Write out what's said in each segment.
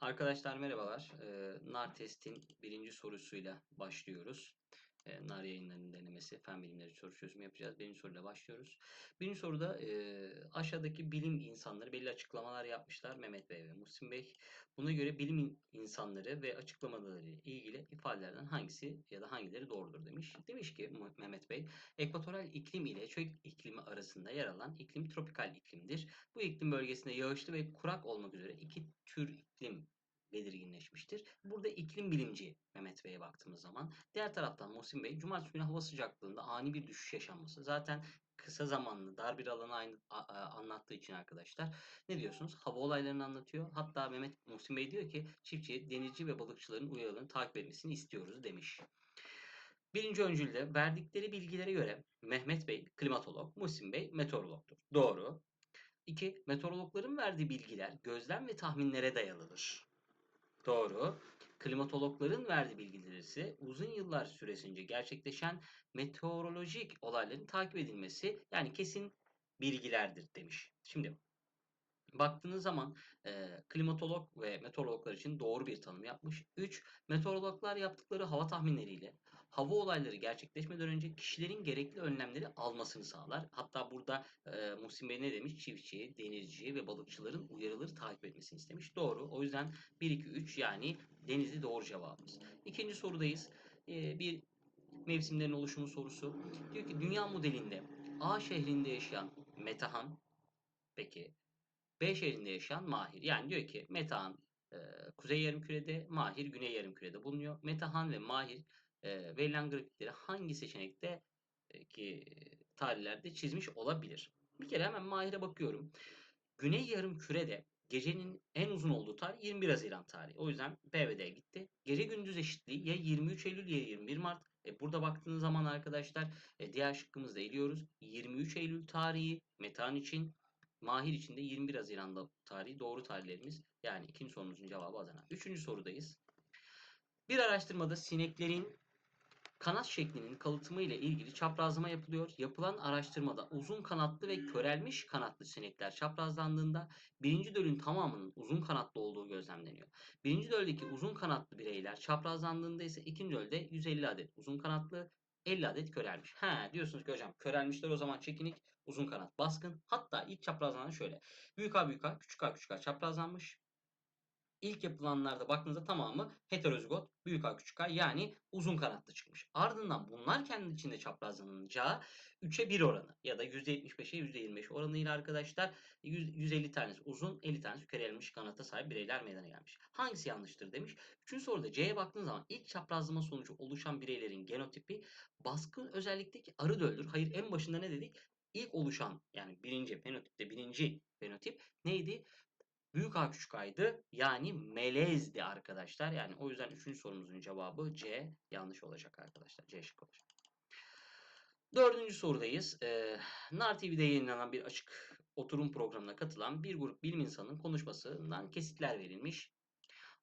Arkadaşlar merhabalar. Ee, NAR testin birinci sorusuyla başlıyoruz. Ee, NAR yayınlarının denemesi, fen bilimleri soru çözümü yapacağız. Birinci soruyla başlıyoruz. Birinci soruda e, aşağıdaki bilim insanları belli açıklamalar yapmışlar. Mehmet Bey ve Muhsin Bey. Buna göre bilim in- insanları ve açıklamaları ile ilgili ifadelerden hangisi ya da hangileri doğrudur demiş. Demiş ki Mehmet Bey, ekvatoral iklim ile çöl iklimi arasında yer alan iklim tropikal iklimdir. Bu iklim bölgesinde yağışlı ve kurak olmak üzere iki tür iklim belirginleşmiştir. Burada iklim bilimci Mehmet Bey'e baktığımız zaman diğer taraftan Muhsin Bey cumartesi günü hava sıcaklığında ani bir düşüş yaşanması. Zaten kısa zamanlı dar bir alanı aynı, a- a- anlattığı için arkadaşlar ne diyorsunuz? Hava olaylarını anlatıyor. Hatta Mehmet Muhsin Bey diyor ki çiftçi, denizci ve balıkçıların uyarılarını takip etmesini istiyoruz demiş. Birinci öncülde verdikleri bilgilere göre Mehmet Bey klimatolog, Muhsin Bey meteorologdur. Doğru. 2. Meteorologların verdiği bilgiler gözlem ve tahminlere dayalıdır. Doğru. Klimatologların verdiği bilgiler ise uzun yıllar süresince gerçekleşen meteorolojik olayların takip edilmesi yani kesin bilgilerdir demiş. Şimdi baktığınız zaman e, klimatolog ve meteorologlar için doğru bir tanım yapmış. 3. Meteorologlar yaptıkları hava tahminleriyle hava olayları gerçekleşmeden önce kişilerin gerekli önlemleri almasını sağlar. Hatta burada e, Muhsin Bey ne demiş? Çiftçi, denizci ve balıkçıların uyarıları takip etmesini istemiş. Doğru. O yüzden 1, 2, 3 yani Denizli doğru cevabımız. İkinci sorudayız. E, bir mevsimlerin oluşumu sorusu. Diyor ki dünya modelinde A şehrinde yaşayan Metahan peki B şehrinde yaşayan Mahir. Yani diyor ki Metehan e, kuzey yarımkürede, Mahir güney yarımkürede bulunuyor. Metehan ve Mahir e, verilen grafikleri hangi seçenekte e, ki tarihlerde çizmiş olabilir? Bir kere hemen Mahir'e bakıyorum. Güney yarımkürede gecenin en uzun olduğu tarih 21 Haziran tarihi. O yüzden B ve D gitti. Gece gündüz eşitliği ya 23 Eylül ya 21 Mart. E, burada baktığınız zaman arkadaşlar e, diğer şıkkımızda eliyoruz. 23 Eylül tarihi Metehan için Mahir için de 21 Haziran'da tarihi doğru tarihlerimiz. Yani ikinci sorumuzun cevabı Adana. Üçüncü sorudayız. Bir araştırmada sineklerin kanat şeklinin kalıtımı ile ilgili çaprazlama yapılıyor. Yapılan araştırmada uzun kanatlı ve körelmiş kanatlı sinekler çaprazlandığında birinci dölün tamamının uzun kanatlı olduğu gözlemleniyor. Birinci döldeki uzun kanatlı bireyler çaprazlandığında ise ikinci dölde 150 adet uzun kanatlı 50 adet körelmiş. He diyorsunuz ki hocam körelmişler o zaman çekinik, uzun kanat baskın. Hatta ilk çaprazlanan şöyle. Büyük A büyük A, küçük A küçük A çaprazlanmış. İlk yapılanlarda baktığınızda tamamı heterozigot, büyük A küçük A yani uzun kanatlı çıkmış. Ardından bunlar kendi içinde çaprazlanacağı 3'e 1 oranı ya da %75'e %25 oranıyla arkadaşlar 100, 150 tanesi uzun 50 tanesi körelmiş kanata sahip bireyler meydana gelmiş. Hangisi yanlıştır demiş. Üçüncü soruda C'ye baktığınız zaman ilk çaprazlama sonucu oluşan bireylerin genotipi baskın özellikteki arı döldür. Hayır en başında ne dedik? İlk oluşan yani birinci fenotipte birinci fenotip neydi? Büyük A küçük A'ydı. Yani melezdi arkadaşlar. Yani o yüzden üçüncü sorumuzun cevabı C yanlış olacak arkadaşlar. C şık olacak. Dördüncü sorudayız. Ee, NAR TV'de yayınlanan bir açık oturum programına katılan bir grup bilim insanının konuşmasından kesitler verilmiş.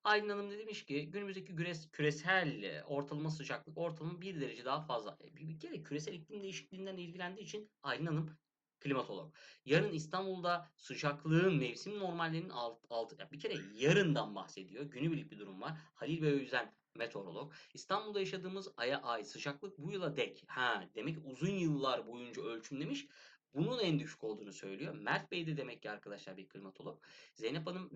Aylin Hanım demiş ki günümüzdeki küres, küresel ortalama sıcaklık ortalama bir derece daha fazla. E, Bir, kere küresel iklim değişikliğinden ilgilendiği için Aylin Hanım klimatolog. Yarın İstanbul'da sıcaklığın mevsim normallerinin alt, altı. ya bir kere yarından bahsediyor. Günübirlik bir durum var. Halil Bey o yüzden meteorolog. İstanbul'da yaşadığımız aya ait sıcaklık bu yıla dek. Ha demek uzun yıllar boyunca ölçümlemiş. Bunun en düşük olduğunu söylüyor. Mert Bey de demek ki arkadaşlar bir klimatolog. Zeynep Hanım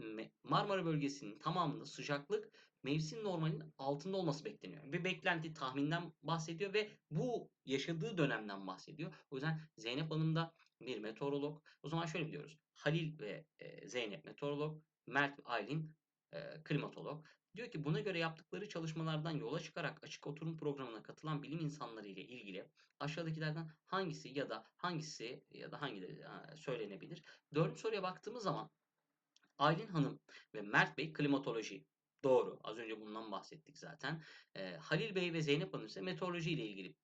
Marmara bölgesinin tamamında sıcaklık mevsim normalinin altında olması bekleniyor. Bir beklenti tahminden bahsediyor ve bu yaşadığı dönemden bahsediyor. O yüzden Zeynep Hanım da bir meteorolog. O zaman şöyle biliyoruz. Halil ve e, Zeynep meteorolog, Mert Aylin e, klimatolog. Diyor ki buna göre yaptıkları çalışmalardan yola çıkarak açık oturum programına katılan bilim insanları ile ilgili aşağıdakilerden hangisi ya da hangisi ya da hangileri söylenebilir? Dördüncü soruya baktığımız zaman Aylin Hanım ve Mert Bey klimatoloji. Doğru. Az önce bundan bahsettik zaten. E, Halil Bey ve Zeynep Hanım ise meteoroloji ile ilgili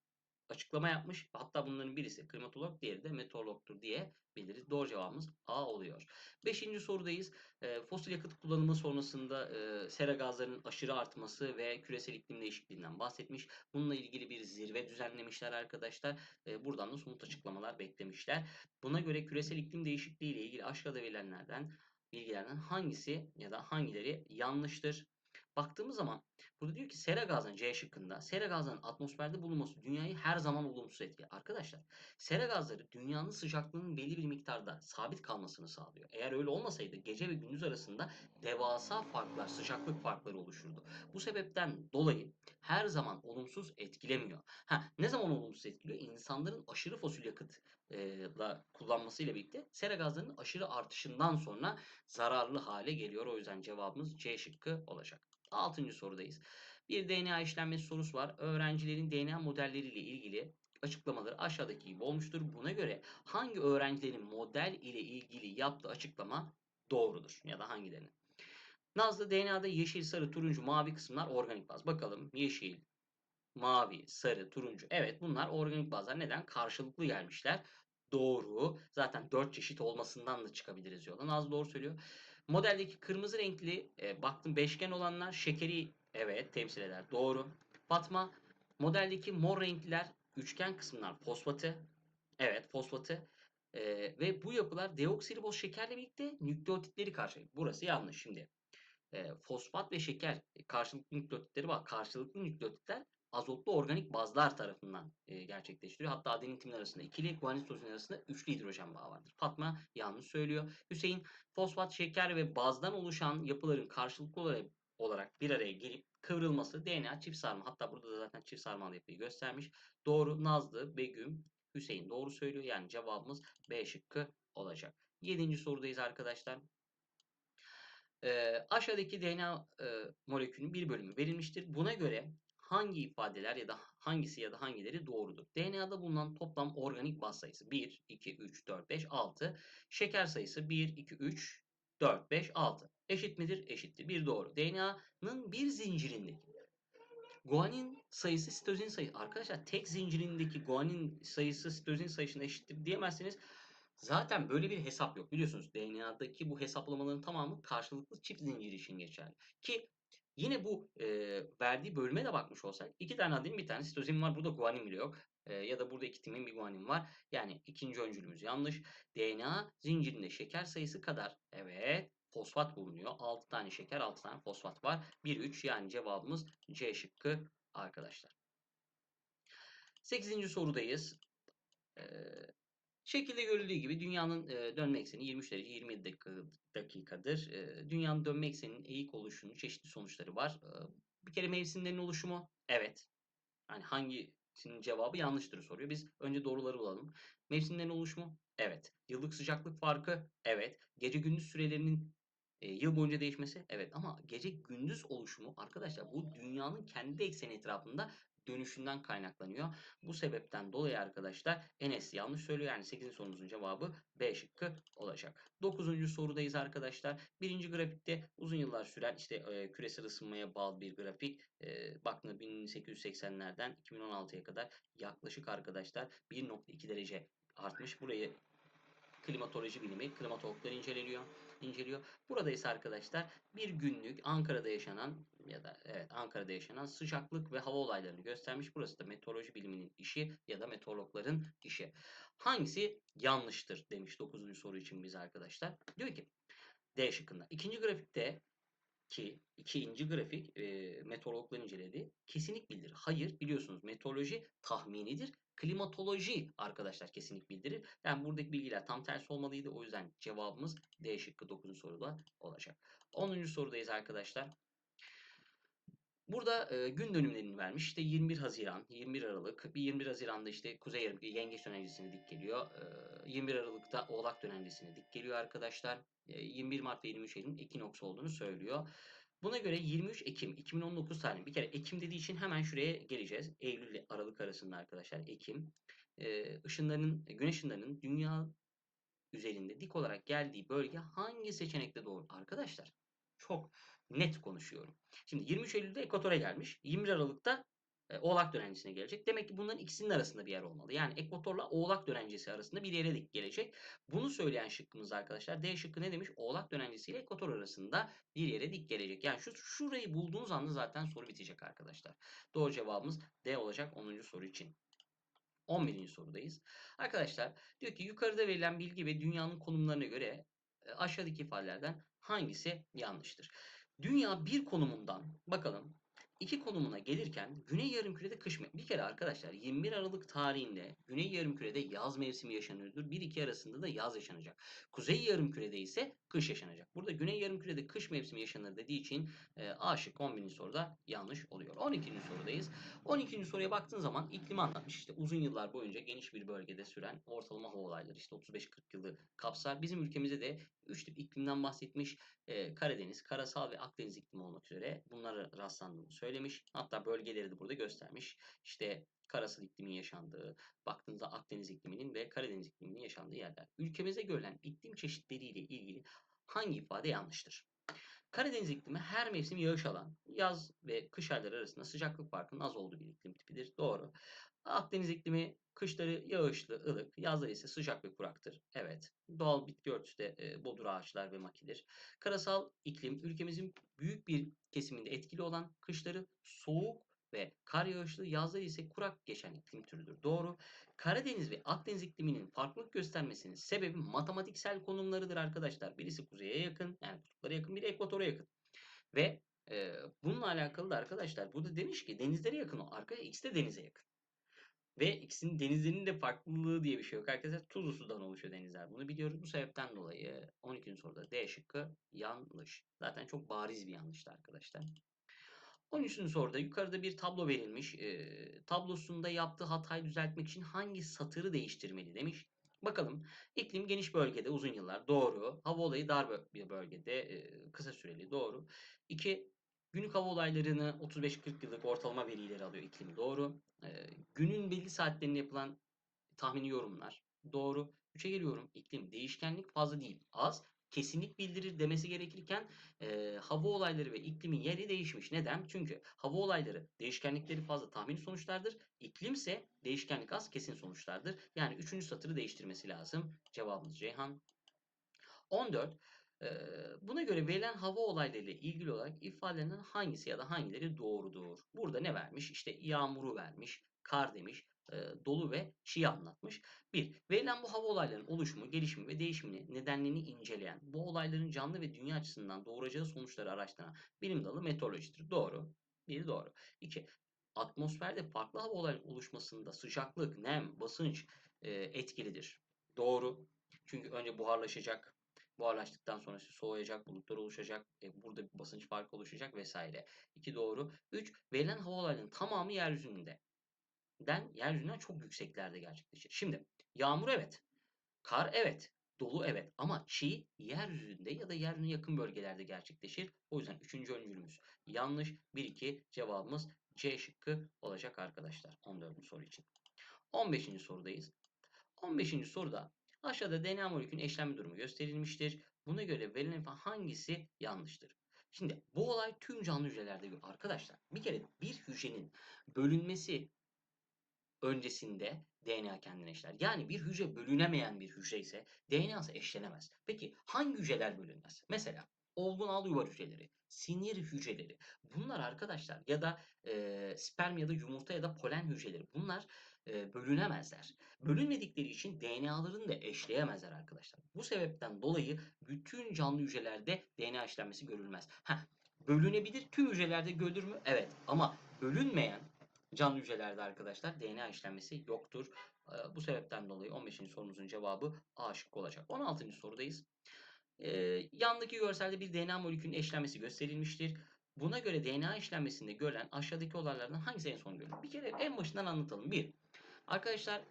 açıklama yapmış. Hatta bunların birisi klimatolog, diğeri de meteorologtur diye biliriz. Doğru cevabımız A oluyor. Beşinci sorudayız. E, fosil yakıt kullanımı sonrasında e, sera gazlarının aşırı artması ve küresel iklim değişikliğinden bahsetmiş. Bununla ilgili bir zirve düzenlemişler arkadaşlar. E, buradan da somut açıklamalar beklemişler. Buna göre küresel iklim değişikliği ile ilgili aşağıda verilenlerden bilgilerden hangisi ya da hangileri yanlıştır? Baktığımız zaman burada diyor ki sera gazının C şıkkında sera gazının atmosferde bulunması dünyayı her zaman olumsuz etkiler. Arkadaşlar sera gazları dünyanın sıcaklığının belli bir miktarda sabit kalmasını sağlıyor. Eğer öyle olmasaydı gece ve gündüz arasında devasa farklar, sıcaklık farkları oluşurdu. Bu sebepten dolayı her zaman olumsuz etkilemiyor. Ha, ne zaman olumsuz etkiliyor? İnsanların aşırı fosil yakıtla kullanmasıyla birlikte sera gazlarının aşırı artışından sonra zararlı hale geliyor. O yüzden cevabımız C şıkkı olacak. Altıncı sorudayız. Bir DNA işlenmesi sorusu var. Öğrencilerin DNA modelleriyle ilgili açıklamaları aşağıdaki gibi olmuştur. Buna göre hangi öğrencilerin model ile ilgili yaptığı açıklama doğrudur? Ya da hangilerinin? Nazlı DNA'da yeşil, sarı, turuncu, mavi kısımlar organik baz. Bakalım yeşil, mavi, sarı, turuncu. Evet bunlar organik bazlar. Neden? Karşılıklı gelmişler. Doğru. Zaten 4 çeşit olmasından da çıkabiliriz yola. Nazlı doğru söylüyor. Modeldeki kırmızı renkli e, baktım beşgen olanlar şekeri evet temsil eder. Doğru. Fatma modeldeki mor renkliler üçgen kısımlar fosfatı. Evet fosfatı. E, ve bu yapılar deoksiriboz şekerle birlikte nükleotitleri karşılıyor. Burası yanlış şimdi. E, fosfat ve şeker karşılıklı nükleotitleri var. Karşılıklı nükleotitler azotlu organik bazlar tarafından e, gerçekleştiriyor. Hatta adenin timin arasında ikili, guanin sitozin arasında üçlü hidrojen bağı vardır. Fatma yanlış söylüyor. Hüseyin fosfat, şeker ve bazdan oluşan yapıların karşılıklı olarak, olarak bir araya gelip kıvrılması DNA çift sarma. Hatta burada da zaten çift sarmalı yapıyı göstermiş. Doğru Nazlı, Begüm, Hüseyin doğru söylüyor. Yani cevabımız B şıkkı olacak. Yedinci sorudayız arkadaşlar. Ee, aşağıdaki DNA e, molekülünün bir bölümü verilmiştir. Buna göre hangi ifadeler ya da hangisi ya da hangileri doğrudur? DNA'da bulunan toplam organik baz sayısı 1, 2, 3, 4, 5, 6. Şeker sayısı 1, 2, 3, 4, 5, 6. Eşit midir? Eşittir. Bir doğru. DNA'nın bir zincirindeki guanin sayısı sitozin sayısı. Arkadaşlar tek zincirindeki guanin sayısı sitozin sayısına eşittir diyemezsiniz. Zaten böyle bir hesap yok. Biliyorsunuz DNA'daki bu hesaplamaların tamamı karşılıklı çift zincir için geçerli. Ki Yine bu e, verdiği bölüme de bakmış olsak iki tane adenin bir tane sitozin var. Burada guanin bile yok. Ya da burada iki timin bir guanin var. Yani ikinci öncülümüz yanlış. DNA zincirinde şeker sayısı kadar evet fosfat bulunuyor. 6 tane şeker 6 tane fosfat var. 1 3 yani cevabımız C şıkkı arkadaşlar. 8. sorudayız. Ee, Şekilde görüldüğü gibi dünyanın e, dönme ekseni 23 derece 27 dakika, dakikadır. E, dünyanın dönme ekseninin eğik oluşunun çeşitli sonuçları var. E, bir kere mevsimlerin oluşumu evet. Yani hangisinin cevabı yanlıştır soruyor. Biz önce doğruları bulalım. Mevsimlerin oluşumu evet. Yıllık sıcaklık farkı evet. Gece gündüz sürelerinin e, yıl boyunca değişmesi evet ama gece gündüz oluşumu arkadaşlar bu dünyanın kendi ekseni etrafında dönüşünden kaynaklanıyor. Bu sebepten dolayı arkadaşlar Enes yanlış söylüyor. Yani 8. sorumuzun cevabı B şıkkı olacak. 9. sorudayız arkadaşlar. Birinci grafikte uzun yıllar süren işte e, küresel ısınmaya bağlı bir grafik. E, baktığında 1880'lerden 2016'ya kadar yaklaşık arkadaşlar 1.2 derece artmış. Burayı klimatoloji bilimi, klimatologlar inceleniyor inceliyor. Burada ise arkadaşlar bir günlük Ankara'da yaşanan ya da evet Ankara'da yaşanan sıcaklık ve hava olaylarını göstermiş. Burası da meteoroloji biliminin işi ya da meteorologların işi. Hangisi yanlıştır demiş 9. soru için biz arkadaşlar. Diyor ki D şıkkında. İkinci grafikte ki ikinci grafik e, meteorologların incelediği kesinlik bildirir. Hayır biliyorsunuz meteoroloji tahminidir klimatoloji arkadaşlar kesinlik bildirir. Yani buradaki bilgiler tam tersi olmalıydı. O yüzden cevabımız D şıkkı 9. soruda olacak. 10. sorudayız arkadaşlar. Burada e, gün dönümlerini vermiş. İşte 21 Haziran, 21 Aralık. Bir 21 Haziran'da işte Kuzey Yarım Yengeç dönencesine dik geliyor. E, 21 Aralık'ta Oğlak dönencesine dik geliyor arkadaşlar. E, 21 Mart ve 23 Eylül'ün ekinoks olduğunu söylüyor. Buna göre 23 Ekim 2019 tarihinde bir kere Ekim dediği için hemen şuraya geleceğiz. Eylül ile Aralık arasında arkadaşlar Ekim. Ee, ışınlarının, güneş ışınlarının dünya üzerinde dik olarak geldiği bölge hangi seçenekte doğru? Arkadaşlar çok net konuşuyorum. Şimdi 23 Eylül'de ekvatora gelmiş. 21 Aralık'ta Oğlak dönencesine gelecek. Demek ki bunların ikisinin arasında bir yer olmalı. Yani ekvatorla Oğlak dönencesi arasında bir yere dik gelecek. Bunu söyleyen şıkkımız arkadaşlar. D şıkkı ne demiş? Oğlak dönencesi ile ekvator arasında bir yere dik gelecek. Yani şu şurayı bulduğunuz anda zaten soru bitecek arkadaşlar. Doğru cevabımız D olacak 10. soru için. 11. sorudayız. Arkadaşlar diyor ki yukarıda verilen bilgi ve dünyanın konumlarına göre aşağıdaki ifadelerden hangisi yanlıştır? Dünya bir konumundan bakalım iki konumuna gelirken Güney Yarımküre'de kış. Bir kere arkadaşlar 21 Aralık tarihinde Güney Yarımküre'de yaz mevsimi yaşanıyordur. 1-2 arasında da yaz yaşanacak. Kuzey Yarımküre'de ise kış yaşanacak. Burada Güney Yarımküre'de kış mevsimi yaşanır dediği için e, A şıkkı 11. soruda yanlış oluyor. 12. sorudayız. 12. soruya baktığın zaman iklimi anlatmış. İşte uzun yıllar boyunca geniş bir bölgede süren ortalama hava olayları işte 35-40 yılı kapsar. Bizim ülkemizde de 3 tip iklimden bahsetmiş. E, Karadeniz, karasal ve Akdeniz iklimi olmak üzere bunlara rastlandığını söylemiş. Hatta bölgeleri de burada göstermiş. İşte karasal iklimin yaşandığı, baktığınızda Akdeniz ikliminin ve Karadeniz ikliminin yaşandığı yerler. Ülkemizde görülen iklim çeşitleriyle ilgili hangi ifade yanlıştır? Karadeniz iklimi her mevsim yağış alan, yaz ve kış ayları arasında sıcaklık farkının az olduğu bir iklim tipidir. Doğru. Akdeniz iklimi kışları yağışlı, ılık, yazları ise sıcak ve kuraktır. Evet. Doğal bitki örtüsü de e, bodur ağaçlar ve makidir. Karasal iklim ülkemizin büyük bir kesiminde etkili olan, kışları soğuk ve kar yağışlı, yazları ise kurak geçen iklim türüdür. Doğru. Karadeniz ve Akdeniz ikliminin farklılık göstermesinin sebebi matematiksel konumlarıdır arkadaşlar. Birisi kuzeye yakın, yani kutuplara yakın, biri ekvatora yakın. Ve e, bununla alakalı da arkadaşlar burada demiş ki denizlere yakın o. Arkadaşlar ikisi de denize yakın. Ve ikisinin denizlerinin de farklılığı diye bir şey yok. Arkadaşlar tuzlu sudan oluşuyor denizler. Bunu biliyoruz. Bu sebepten dolayı 12. soruda D şıkkı yanlış. Zaten çok bariz bir yanlıştı arkadaşlar. 13. soruda yukarıda bir tablo verilmiş. E, tablosunda yaptığı hatayı düzeltmek için hangi satırı değiştirmeli demiş. Bakalım. İklim geniş bölgede uzun yıllar. Doğru. Hava olayı dar bir bölgede e, kısa süreli. Doğru. 2. Günlük hava olaylarını 35-40 yıllık ortalama verileri alıyor iklim. Doğru. E, günün belli saatlerinde yapılan tahmini yorumlar. Doğru. 3'e geliyorum. İklim değişkenlik fazla değil. Az kesinlik bildirir demesi gerekirken e, hava olayları ve iklimin yeri değişmiş. Neden? Çünkü hava olayları değişkenlikleri fazla tahmini sonuçlardır. İklimse değişkenlik az kesin sonuçlardır. Yani üçüncü satırı değiştirmesi lazım. Cevabımız Ceyhan. 14. Buna göre verilen hava olaylarıyla ilgili olarak ifadelerinden hangisi ya da hangileri doğrudur? Burada ne vermiş? İşte yağmuru vermiş, kar demiş, dolu ve çiğ anlatmış. Bir, verilen bu hava olaylarının oluşumu, gelişimi ve değişimini, nedenlerini inceleyen, bu olayların canlı ve dünya açısından doğuracağı sonuçları araştıran bilim dalı meteorolojidir. Doğru. Bir doğru. İki, atmosferde farklı hava olaylarının oluşmasında sıcaklık, nem, basınç etkilidir. Doğru. Çünkü önce buharlaşacak, buharlaştıktan sonra soğuyacak, bulutlar oluşacak, e, burada bir basınç farkı oluşacak vesaire. İki doğru. Üç, verilen hava olaylarının tamamı yeryüzünde den yeryüzünden çok yükseklerde gerçekleşir. Şimdi yağmur evet, kar evet, dolu evet ama çiğ yeryüzünde ya da yeryüzüne yakın bölgelerde gerçekleşir. O yüzden üçüncü öncülümüz yanlış. 1-2 cevabımız C şıkkı olacak arkadaşlar 14. soru için. 15. sorudayız. 15. soruda aşağıda DNA molekülün eşlenme durumu gösterilmiştir. Buna göre verilen hangisi yanlıştır? Şimdi bu olay tüm canlı hücrelerde arkadaşlar. Bir kere bir hücrenin bölünmesi öncesinde DNA kendine eşler. Yani bir hücre bölünemeyen bir hücre ise DNA'sı eşlenemez. Peki hangi hücreler bölünmez? Mesela olgun al yuvar hücreleri, sinir hücreleri. Bunlar arkadaşlar ya da e, sperm ya da yumurta ya da polen hücreleri. Bunlar e, bölünemezler. Bölünmedikleri için DNA'larını da eşleyemezler arkadaşlar. Bu sebepten dolayı bütün canlı hücrelerde DNA işlenmesi görülmez. Heh, bölünebilir tüm hücrelerde görülür mü? Evet ama bölünmeyen canlı hücrelerde arkadaşlar DNA işlenmesi yoktur. Bu sebepten dolayı 15. sorumuzun cevabı A şıkkı olacak. 16. sorudayız. Ee, yandaki görselde bir DNA molekülünün eşlenmesi gösterilmiştir. Buna göre DNA işlenmesinde görülen aşağıdaki olaylardan hangisi en son görülür? Bir kere en başından anlatalım. Bir, arkadaşlar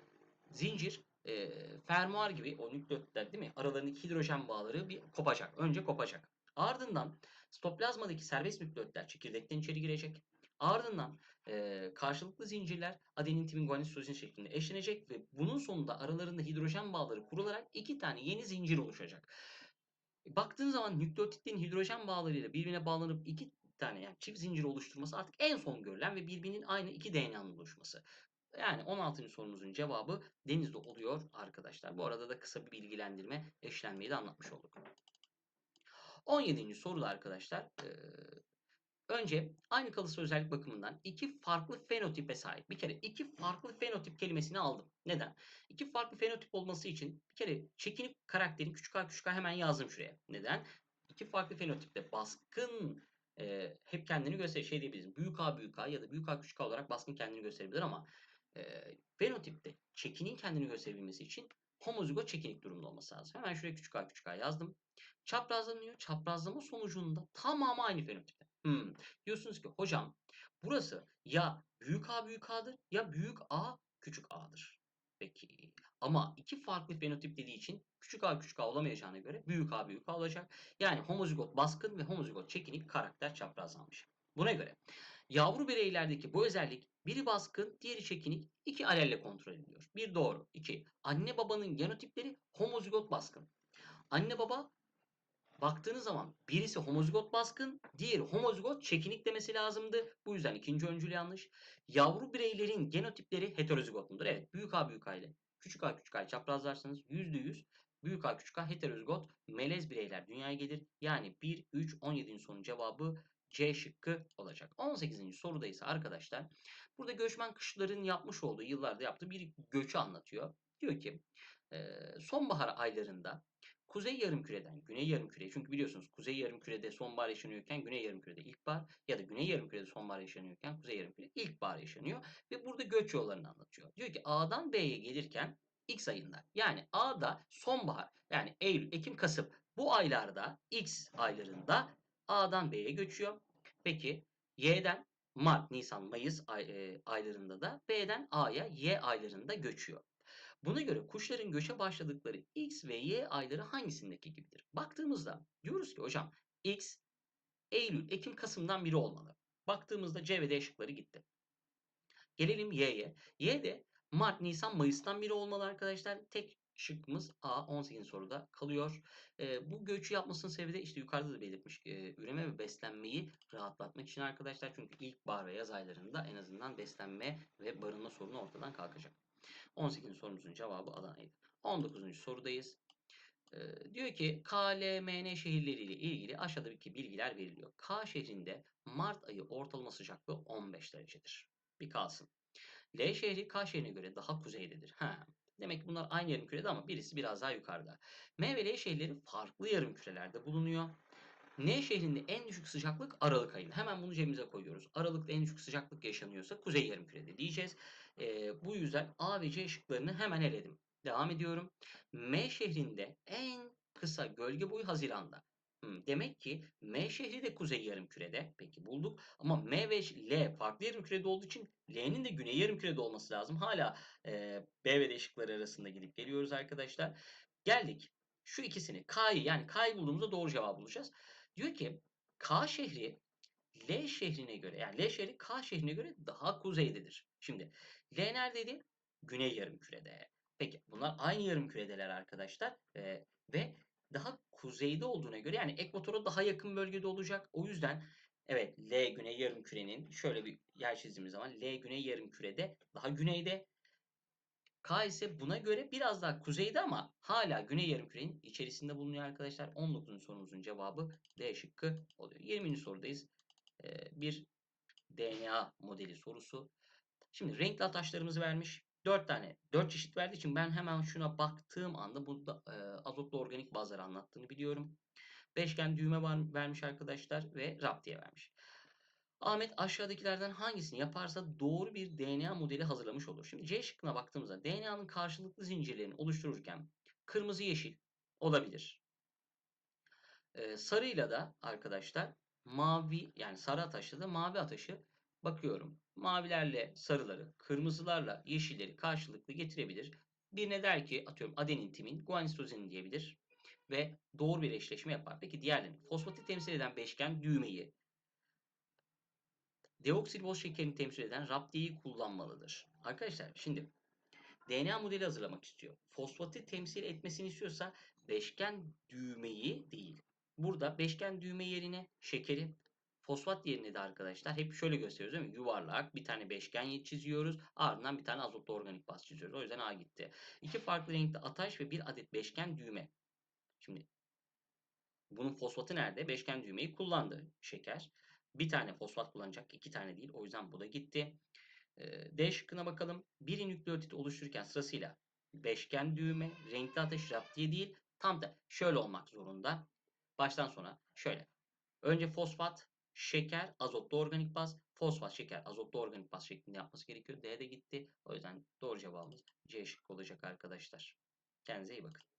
zincir, e, fermuar gibi o nükleotitler değil mi? Aralarındaki hidrojen bağları bir kopacak. Önce kopacak. Ardından stoplazmadaki serbest nükleotitler çekirdekten içeri girecek. Ardından e, karşılıklı zincirler adenin, timin, guanin, sitozin şeklinde eşlenecek ve bunun sonunda aralarında hidrojen bağları kurularak iki tane yeni zincir oluşacak. Baktığın zaman nükleotitlerin hidrojen bağlarıyla birbirine bağlanıp iki tane yani çift zincir oluşturması artık en son görülen ve birbirinin aynı iki DNA'nın oluşması. Yani 16. sorumuzun cevabı denizde oluyor arkadaşlar. Bu arada da kısa bir bilgilendirme eşlenmeyi de anlatmış olduk. 17. soruda arkadaşlar Önce aynı kalıtsal özellik bakımından iki farklı fenotipe sahip. Bir kere iki farklı fenotip kelimesini aldım. Neden? İki farklı fenotip olması için bir kere çekinik karakterin küçük a küçük a hemen yazdım şuraya. Neden? İki farklı fenotipte baskın e, hep kendini gösterir. Şey diyebiliriz. Büyük A büyük A ya da büyük A küçük A olarak baskın kendini gösterebilir ama e, fenotipte çekinin kendini gösterebilmesi için homozigot çekinik durumda olması lazım. Hemen şuraya küçük a küçük a yazdım. Çaprazlanıyor. Çaprazlama sonucunda tamamı aynı fenotipte. Hmm. Diyorsunuz ki hocam burası ya büyük A büyük A'dır ya büyük A küçük A'dır. Peki ama iki farklı fenotip dediği için küçük a küçük a olamayacağına göre büyük a büyük a olacak. Yani homozigot baskın ve homozigot çekinik karakter çaprazlanmış. Buna göre yavru bireylerdeki bu özellik biri baskın, diğeri çekinik, iki alelle kontrol ediliyor. Bir doğru. iki Anne babanın genotipleri homozigot baskın. Anne baba baktığınız zaman birisi homozigot baskın, diğeri homozigot çekinik demesi lazımdı. Bu yüzden ikinci öncül yanlış. Yavru bireylerin genotipleri heterozigot mudur? Evet. Büyük A büyük A ile küçük A küçük A çaprazlarsanız %100 büyük A küçük A heterozigot melez bireyler dünyaya gelir. Yani 1, 3, 17'nin sonu cevabı C şıkkı olacak. 18. soruda ise arkadaşlar burada göçmen kışların yapmış olduğu yıllarda yaptığı bir göçü anlatıyor. Diyor ki sonbahar aylarında kuzey yarımküreden güney yarımküreye çünkü biliyorsunuz kuzey yarımkürede sonbahar yaşanıyorken güney yarımkürede ilkbahar ya da güney yarımkürede sonbahar yaşanıyorken kuzey yarımkürede ilkbahar yaşanıyor ve burada göç yollarını anlatıyor. Diyor ki A'dan B'ye gelirken X ayında yani A'da sonbahar yani Eylül, Ekim, Kasım bu aylarda X aylarında A'dan B'ye göçüyor. Peki Y'den Mart, Nisan, Mayıs ay, e, aylarında da B'den A'ya Y aylarında göçüyor. Buna göre kuşların göçe başladıkları X ve Y ayları hangisindeki gibidir? Baktığımızda diyoruz ki hocam X, Eylül, Ekim, Kasım'dan biri olmalı. Baktığımızda C ve D şıkları gitti. Gelelim Y'ye. Y de Mart, Nisan, Mayıs'tan biri olmalı arkadaşlar. Tek şıkkımız A 18 soruda kalıyor. E, bu göçü yapmasının sebebi de işte yukarıda da belirtmiş e, üreme ve beslenmeyi rahatlatmak için arkadaşlar. Çünkü ilkbahar ve yaz aylarında en azından beslenme ve barınma sorunu ortadan kalkacak. 18. sorumuzun cevabı Adana'ydı. 19. sorudayız. Ee, diyor ki KLMN şehirleriyle ilgili aşağıdaki bilgiler veriliyor. K şehrinde Mart ayı ortalama sıcaklığı 15 derecedir. Bir kalsın. L şehri K şehrine göre daha kuzeydedir. Ha. Demek ki bunlar aynı yarım kürede ama birisi biraz daha yukarıda. M ve L şehirleri farklı yarım kürelerde bulunuyor. N şehrinde en düşük sıcaklık Aralık ayında. Hemen bunu cebimize koyuyoruz. Aralıkta en düşük sıcaklık yaşanıyorsa kuzey yarımkürede diyeceğiz. E, bu yüzden A ve C şıklarını hemen eledim. Devam ediyorum. M şehrinde en kısa gölge boyu Haziran'da. Demek ki M şehri de kuzey yarımkürede. Peki bulduk. Ama M ve L farklı yarımkürede olduğu için L'nin de güney yarımkürede olması lazım. Hala e, B ve D şıkları arasında gidip geliyoruz arkadaşlar. Geldik. Şu ikisini K'yı yani K'yı bulduğumuzda doğru cevabı bulacağız. Diyor ki K şehri L şehrine göre yani L şehri K şehrine göre daha kuzeydedir. Şimdi L neredeydi? Güney yarımkürede. Peki bunlar aynı yarımküredeler arkadaşlar. Ee, ve daha kuzeyde olduğuna göre yani ekvatora daha yakın bölgede olacak. O yüzden evet L güney yarımkürenin şöyle bir yer çizdiğimiz zaman L güney yarımkürede daha güneyde. K ise buna göre biraz daha kuzeyde ama hala güney yarımkürenin içerisinde bulunuyor arkadaşlar. 19. sorumuzun cevabı D şıkkı oluyor. 20. sorudayız. Ee, bir DNA modeli sorusu. Şimdi renkli ataşlarımızı vermiş. 4 tane, 4 çeşit verdiği için ben hemen şuna baktığım anda burada e, azotlu organik bazları anlattığını biliyorum. Beşgen düğme var, vermiş arkadaşlar ve raptiye vermiş. Ahmet aşağıdakilerden hangisini yaparsa doğru bir DNA modeli hazırlamış olur. Şimdi C şıkkına baktığımızda DNA'nın karşılıklı zincirlerini oluştururken kırmızı yeşil olabilir. Ee, sarıyla da arkadaşlar mavi yani sarı ataşla da mavi ataşı bakıyorum. Mavilerle sarıları, kırmızılarla yeşilleri karşılıklı getirebilir. Birine der ki atıyorum adenin timin guanisitozenin diyebilir ve doğru bir eşleşme yapar. Peki diğerlerini fosfatı temsil eden beşgen düğmeyi deoksiriboz şekerini temsil eden raptiyeyi kullanmalıdır. Arkadaşlar şimdi DNA modeli hazırlamak istiyor. Fosfatı temsil etmesini istiyorsa beşgen düğmeyi değil. Burada beşgen düğme yerine şekeri, fosfat yerine de arkadaşlar hep şöyle gösteriyoruz değil mi? Yuvarlak bir tane beşgen çiziyoruz. Ardından bir tane azotlu organik baz çiziyoruz. O yüzden A gitti. İki farklı renkte ataş ve bir adet beşgen düğme. Şimdi bunun fosfatı nerede? Beşgen düğmeyi kullandı şeker. Bir tane fosfat kullanacak. iki tane değil. O yüzden bu da gitti. Ee, D şıkkına bakalım. Bir nükleotit oluştururken sırasıyla beşgen düğme, renkli ateş, raptiye değil. Tam da şöyle olmak zorunda. Baştan sona şöyle. Önce fosfat, şeker, azotlu organik baz, fosfat, şeker, azotlu organik baz şeklinde yapması gerekiyor. D de gitti. O yüzden doğru cevabımız C şıkkı olacak arkadaşlar. Kendinize iyi bakın.